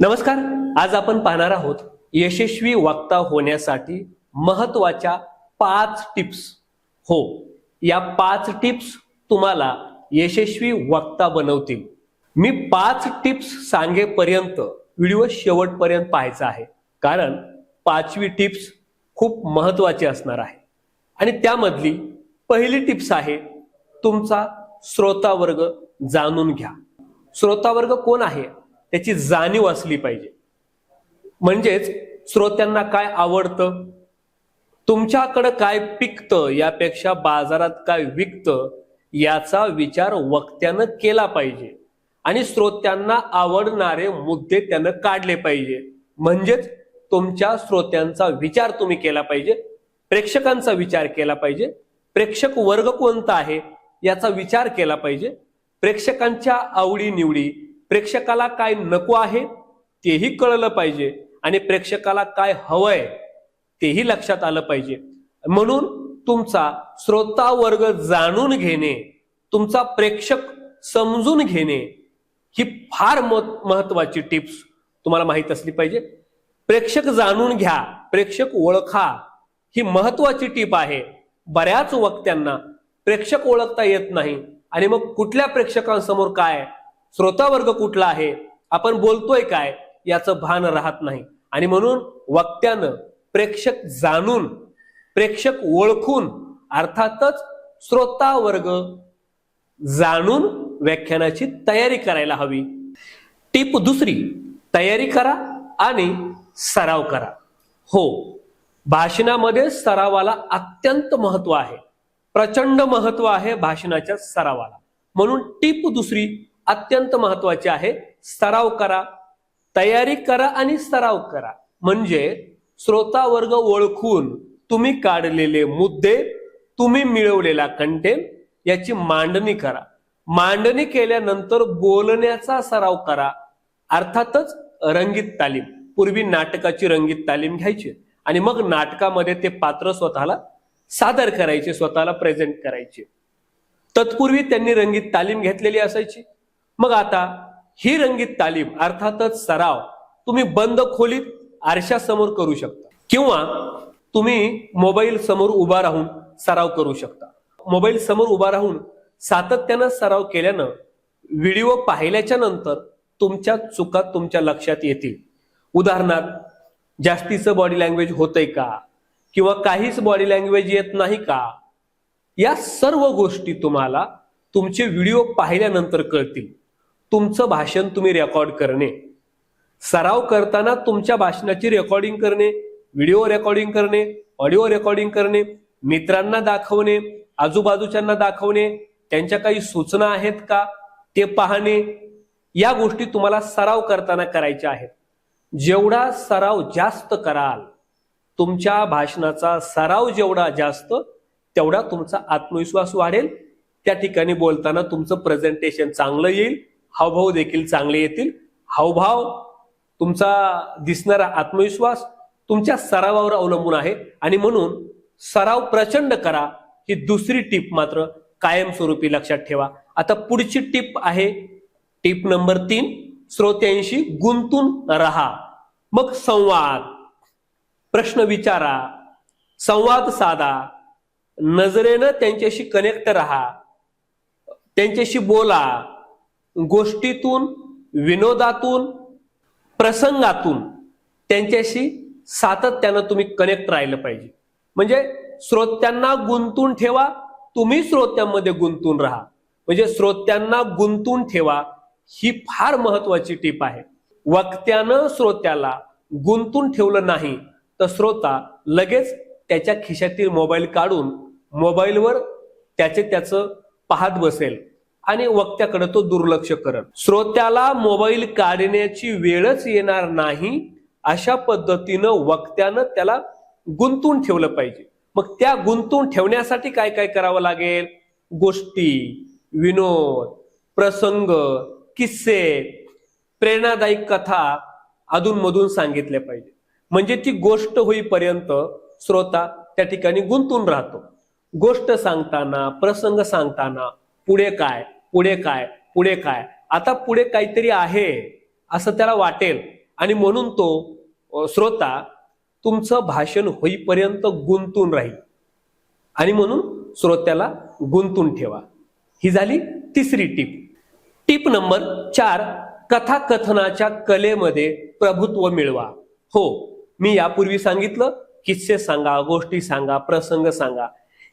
नमस्कार आज आपण पाहणार आहोत यशस्वी वक्ता होण्यासाठी महत्त्वाच्या पाच टिप्स. हो या पाच टिप्स तुम्हाला यशस्वी वक्ता बनवतील. मी पाच टिप्स सांगेपर्यंत व्हिडिओ शेवटपर्यंत पाहायचा आहे. कारण पाचवी टिप्स खूप महत्वाची असणार आहे. आणि त्यामधली पहिली टिप्स आहे तुमचा श्रोतावर्ग जाणून घ्या. श्रोतावर्ग कोण आहे? त्याची जाणीव असली पाहिजे. म्हणजेच श्रोत्यांना काय आवडतं? तुमच्याकडं काय पिकतं? यापेक्षा बाजारात काय विकतं? याचा विचार वक्त्यानं केला पाहिजे. आणि श्रोत्यांना आवडणारे मुद्दे त्यानं काढले पाहिजे. म्हणजेच तुमच्या श्रोत्यांचा विचार तुम्ही केला पाहिजे. प्रेक्षकांचा विचार केला पाहिजे. प्रेक्षक वर्ग कोणता आहे? याचा विचार केला पाहिजे. प्रेक्षकांच्या आवडी निवडी प्रेक्षकाला काय नको आहे तेही कळलं पाहिजे. आणि प्रेक्षकाला काय हवंय तेही लक्षात आलं पाहिजे. म्हणून तुमचा श्रोता वर्ग जाणून घेणे तुमचा प्रेक्षक समजून घेणे ही फार महत्वाची टिप्स तुम्हाला माहीत असली पाहिजे. प्रेक्षक जाणून घ्या प्रेक्षक ओळखा ही महत्वाची टीप आहे. बऱ्याच वक्त्यांना प्रेक्षक ओळखता येत नाही. आणि मग कुठल्या प्रेक्षकांसमोर काय? श्रोता वर्ग कुठला आहे? आपण बोलतोय काय? याचं भान राहत नाही. आणि म्हणून वक्त्यानं प्रेक्षक जाणून प्रेक्षक ओळखून अर्थातच श्रोता वर्ग जाणून व्याख्यानाची तयारी करायला हवी. टीप दुसरी तयारी करा आणि सराव करा. हो भाषणामध्ये सरावाला अत्यंत महत्त्व आहे. प्रचंड महत्त्व आहे भाषणाच्या सरावाला. म्हणून टीप दुसरी अत्यंत महत्वाची आहे. सराव करा तयारी करा आणि सराव करा. म्हणजे श्रोता वर्ग ओळखून तुम्ही काढलेले मुद्दे तुम्ही मिळवलेला कंटेंट याची मांडणी करा. मांडणी केल्यानंतर बोलण्याचा सराव करा. अर्थातच रंगीत तालीम. पूर्वी नाटकाची रंगीत तालीम घ्यायची आणि मग नाटकामध्ये ते पात्र स्वतःला सादर करायचे स्वतःला प्रेझेंट करायचे. तत्पूर्वी त्यांनी रंगीत तालीम घेतलेली असायची. मग आता ही रंगीत तालीम अर्थातच सराव तुम्ही बंद खोलीत आरशासमोर करू शकता. किंवा तुम्ही मोबाईल समोर उभा राहून सराव करू शकता. मोबाईल समोर उभा राहून सातत्यानं सराव केल्यानं व्हिडिओ पाहिल्याच्या नंतर तुमच्या चुका तुमच्या लक्षात येतील. उदाहरणार्थ जास्तीचं बॉडी लँग्वेज होतंय का? किंवा काहीच बॉडी लँग्वेज येत नाही का? या सर्व गोष्टी तुम्हाला तुमचे व्हिडिओ पाहिल्यानंतर कळतील. तुमचं भाषण तुम्ही रेकॉर्ड करणे. सराव करताना तुमच्या भाषणाची रेकॉर्डिंग करणे व्हिडिओ रेकॉर्डिंग करणे ऑडिओ रेकॉर्डिंग करणे मित्रांना दाखवणे आजूबाजूच्यांना दाखवणे त्यांच्या काही सूचना आहेत का ते पाहणे या गोष्टी तुम्हाला सराव करताना करायच्या आहेत. जेवढा सराव जास्त कराल तुमच्या भाषणाचा सराव जेवढा जास्त तेवढा तुमचा आत्मविश्वास वाढेल. त्या ठिकाणी बोलताना तुमचं प्रेझेंटेशन चांगलं येईल. हावभाव देखील चांगले येतील. हावभाव तुमचा दिसणारा आत्मविश्वास तुमच्या सरावावर अवलंबून आहे. आणि म्हणून सराव प्रचंड करा. ही दुसरी टीप मात्र कायमस्वरूपी लक्षात ठेवा. आता पुढची टीप आहे. टीप नंबर तीन श्रोत्यांशी गुंतून राहा. मग संवाद. प्रश्न विचारा. संवाद साधा. नजरेनं त्यांच्याशी कनेक्ट राहा. त्यांच्याशी बोला. गोष्टीतून विनोदातून प्रसंगातून त्यांच्याशी सातत्यानं तुम्ही कनेक्ट राहिलं पाहिजे. म्हणजे श्रोत्यांना गुंतून ठेवा तुम्ही श्रोत्यांमध्ये गुंतून राहा. म्हणजे श्रोत्यांना गुंतून ठेवा ही फार महत्वाची टीप आहे. वक्त्यानं श्रोत्याला गुंतून ठेवलं नाही तर श्रोता लगेच त्याच्या खिशातील मोबाईल काढून मोबाईलवर त्याचे त्याचं पाहत बसेल. आणि वक्त्याकडे तो दुर्लक्ष करत. श्रोत्याला मोबाईल काढण्याची वेळच येणार नाही अशा पद्धतीनं वक्त्यानं त्याला गुंतून ठेवलं पाहिजे. मग त्या गुंतून ठेवण्यासाठी काय काय करावं लागेल? गोष्टी विनोद प्रसंग किस्से प्रेरणादायी कथा अधूनमधून सांगितल्या पाहिजे. म्हणजे ती गोष्ट होईपर्यंत श्रोता त्या ठिकाणी गुंतून राहतो. गोष्ट सांगताना प्रसंग सांगताना पुढे काय? पुढे काय पुढे काय? आता पुढे काहीतरी आहे असं त्याला वाटेल. आणि म्हणून तो श्रोता तुमचं भाषण होईपर्यंत गुंतून राहील. आणि म्हणून श्रोत्याला गुंतून ठेवा. ही झाली तिसरी टीप. टीप नंबर चार कथाकथनाच्या कलेमध्ये प्रभुत्व मिळवा. हो मी यापूर्वी सांगितलं किस्से सांगा गोष्टी सांगा प्रसंग सांगा.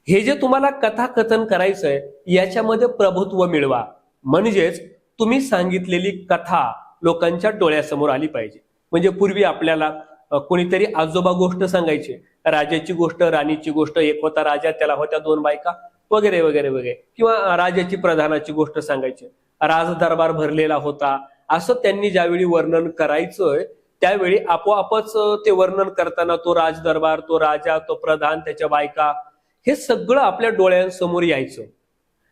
हे जे तुम्हाला कथाकथन करायचंय याच्यामध्ये प्रभुत्व मिळवा. म्हणजेच तुम्ही सांगितलेली कथा लोकांच्या डोळ्यासमोर आली पाहिजे. म्हणजे पूर्वी आपल्याला कोणीतरी आजोबा गोष्ट सांगायची. राजाची गोष्ट राणीची गोष्ट एक होता राजा त्याला होत्या दोन बायका वगैरे वगैरे वगैरे. किंवा राजाची प्रधानाची गोष्ट सांगायची. राज दरबार भरलेला होता. असं त्यांनी ज्यावेळी वर्णन करायचंय त्यावेळी आपोआपच ते वर्णन करताना तो राज दरबार तो राजा तो प्रधान त्याच्या बायका हे सगळं आपल्या डोळ्यांसमोर यायचं.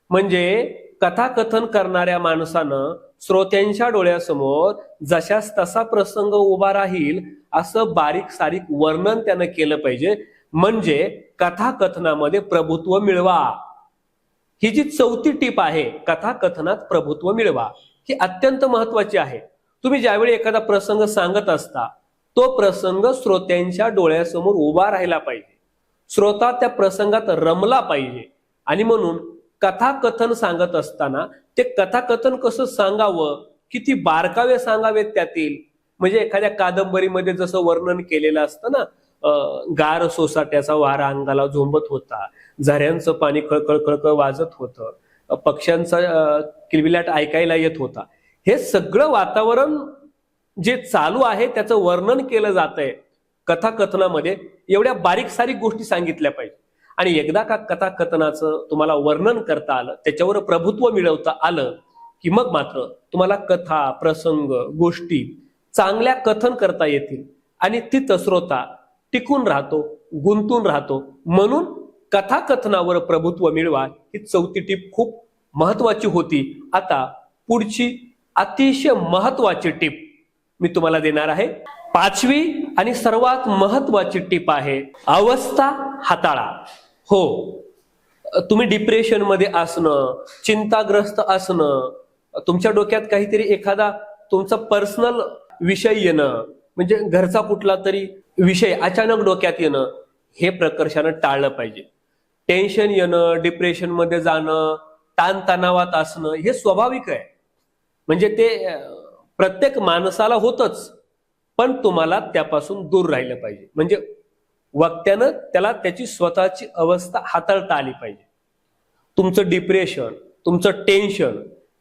म्हणजे कथाकथन करणाऱ्या माणसानं श्रोत्यांच्या डोळ्यासमोर जशास तसा प्रसंग उभा राहील असं बारीक सारीक वर्णन त्यानं केलं पाहिजे. म्हणजे कथाकथनामध्ये प्रभुत्व मिळवा. ही जी चौथी टीप आहे कथाकथनात प्रभुत्व मिळवा ही अत्यंत महत्वाची आहे. तुम्ही ज्यावेळी एखादा प्रसंग सांगत असता तो प्रसंग श्रोत्यांच्या डोळ्यासमोर उभा राहिला पाहिजे. श्रोता त्या प्रसंगात रमला पाहिजे. आणि म्हणून कथाकथन सांगत असताना ते कथाकथन कसं सांगावं किती बारकावे सांगावेत त्यातील? म्हणजे एखाद्या कादंबरीमध्ये जसं वर्णन केलेलं असतं ना गार सोसाट्याचा वारा अंगाला झोंबत होता झऱ्यांचं पाणी खळखळ खळखळ वाजत होतं पक्ष्यांचा किलबिलाट ऐकायला येत होता. हे सगळं वातावरण जे चालू आहे त्याचं वर्णन केलं जात आहे कथाकथनामध्ये एवढ्या बारीक सारीक गोष्टी सांगितल्या पाहिजे. आणि एकदा का कथाकथनाचं तुम्हाला वर्णन करता आलं त्याच्यावर प्रभुत्व मिळवता आलं की मग मात्र तुम्हाला कथा प्रसंग गोष्टी चांगल्या कथन करता येतील. आणि तिथं श्रोता टिकून राहतो गुंतून राहतो. म्हणून कथाकथनावर प्रभुत्व मिळवा ही चौथी टीप खूप महत्वाची होती. आता पुढची अतिशय महत्वाची टीप मी तुम्हाला देणार आहे. पाचवी आणि सर्वात महत्वाची टीप आहे अवस्था हाताळा. हो तुम्ही डिप्रेशनमध्ये असणं चिंताग्रस्त असणं तुमच्या डोक्यात काहीतरी एखादा तुमचा पर्सनल विषय येणं म्हणजे घरचा कुठला तरी विषय अचानक डोक्यात येणं हे प्रकर्षानं टाळलं पाहिजे. टेन्शन येणं डिप्रेशनमध्ये जाणं ताणतणावात असणं हे स्वाभाविक आहे. म्हणजे ते प्रत्येक माणसाला होतच. पण तुम्हाला त्यापासून दूर राहिलं पाहिजे. म्हणजे वक्त्यानं त्याला त्याची स्वतःची अवस्था हाताळता आली पाहिजे. तुमचं डिप्रेशन तुमचं टेन्शन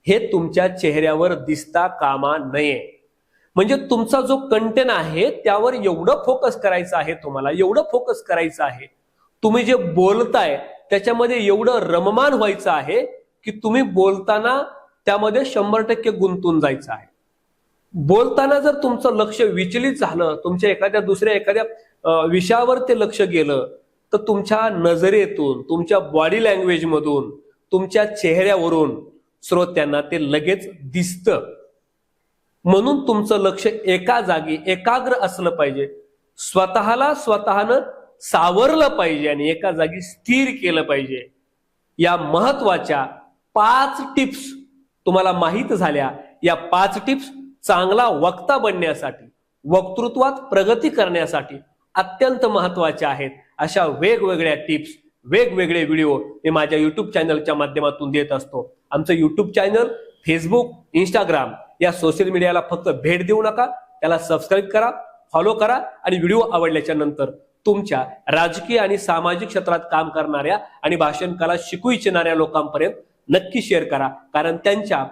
हे तुमच्या चेहऱ्यावर दिसता कामा नये. म्हणजे तुमचा जो कंटेन आहे त्यावर एवढं फोकस करायचं आहे तुम्हाला एवढं फोकस करायचं आहे. तुम्ही जे बोलताय त्याच्यामध्ये एवढं रममान व्हायचं आहे की तुम्ही बोलताना त्यामध्ये शंभर टक्के गुंतून जायचं आहे. बोलताना जर तुमचं लक्ष विचलित झालं तुमच्या एखाद्या दुसऱ्या एखाद्या विषयावर ते लक्ष गेलं तर तुमच्या नजरेतून तुमच्या बॉडी लँग्वेज मधून तुमच्या चेहऱ्यावरून श्रोत्यांना ते लगेच दिसतं. म्हणून तुमचं लक्ष एका जागी एकाग्र असलं पाहिजे. स्वतःला स्वतःनं सावरलं पाहिजे आणि एका जागी स्थिर केलं पाहिजे. या महत्त्वाच्या पाच टिप्स तुम्हाला माहीत झाल्या. या पाच टिप्स चांगला वक्ता बनण्यासाठी वक्तृत्वात प्रगती करण्यासाठी अत्यंत महत्त्वाच्या आहेत. अशा वेगवेगळ्या टिप्स वेगवेगळे व्हिडिओ मी माझ्या युट्यूब चॅनलच्या माध्यमातून देत असतो. आमचं युट्यूब चॅनल फेसबुक इंस्टाग्राम या सोशल मीडियाला फक्त भेट देऊ नका. त्याला सबस्क्राईब करा फॉलो करा आणि व्हिडिओ आवडल्याच्या नंतर तुमच्या राजकीय आणि सामाजिक क्षेत्रात काम करणाऱ्या आणि भाषण कला शिकू इच्छिणाऱ्या लोकांपर्यंत नक्की शेअर करा. कारण त्यांच्या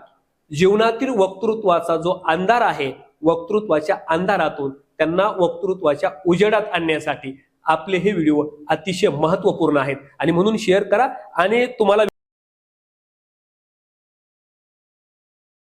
जीवनातील वक्तृत्वाचा जो अंधार आहे वक्तृत्वाच्या अंधारातून त्यांना वक्तृत्वाच्या उजेडात आणण्यासाठी आपले हे व्हिडिओ अतिशय महत्त्वपूर्ण आहेत. आणि म्हणून शेअर करा. आणि तुम्हाला